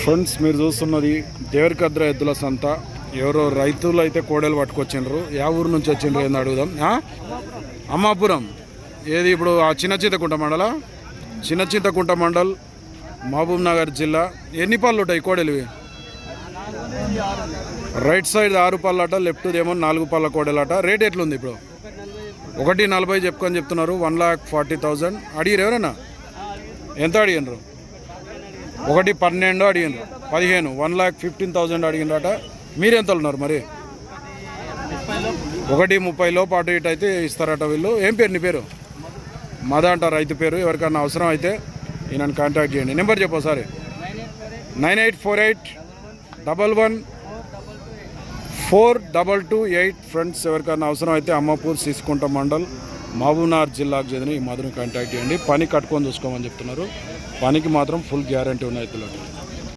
Friends మీరు చూస్తున్నది దేవరికద్ర ఎద్దుల సంత. ఎవరో రైతులు అయితే కోడలు పట్టుకొచ్చిండ్రు. యా ఊరు నుంచి వచ్చిండ్రు ఏంది అడుగుదాం. అమ్మాపురం. ఏది ఇప్పుడు ఆ చిన్న చింతకుంట మండల? చిన్న చింతకుంట మండల్ మహబూబ్ నగర్ జిల్లా. ఎన్ని పళ్ళు ఉంటాయి కోడలివి రైట్ సైడ్ ఆరు పళ్ళట లెఫ్ట్ ఏమో నాలుగు పళ్ళ కోడలట. రేట్ ఎట్లుంది ఇప్పుడు? ఒకటి నలభై చెప్పుకొని చెప్తున్నారు వన్ లాక్ ఫార్టీ థౌజండ్. అడిగారు ఎవరన్నా? ఎంత అడిగినరు ఒకటి పన్నెండు అడిగినారు. పదిహేను వన్ ల్యాక్ ఫిఫ్టీన్ థౌజండ్ అడిగినరట. మీరు ఎంత ఉన్నారు మరి? ఒకటి ముప్పై లోపు అటు ఇటు అయితే ఇస్తారట వీళ్ళు. ఏం పేరు నీ పేరు? మద అంట రైతు పేరు. ఎవరికన్నా అవసరం అయితే ఈయనను కాంటాక్ట్ చేయండి. నెంబర్ చెప్పు ఒకసారి. Nine eight four eight double one four double two eight friends ఎవరికైనా అవసరం అయితే అమ్మపూర్ సిసుకుంట మండల్ మహబూబ్నార్ జిల్లాకు చెందిన ఈ మధుని కాంటాక్ట్ చేయండి. పని కట్టుకొని చూసుకోమని చెప్తున్నారు. పనికి మాత్రం ఫుల్ గ్యారంటీ ఉన్నాయి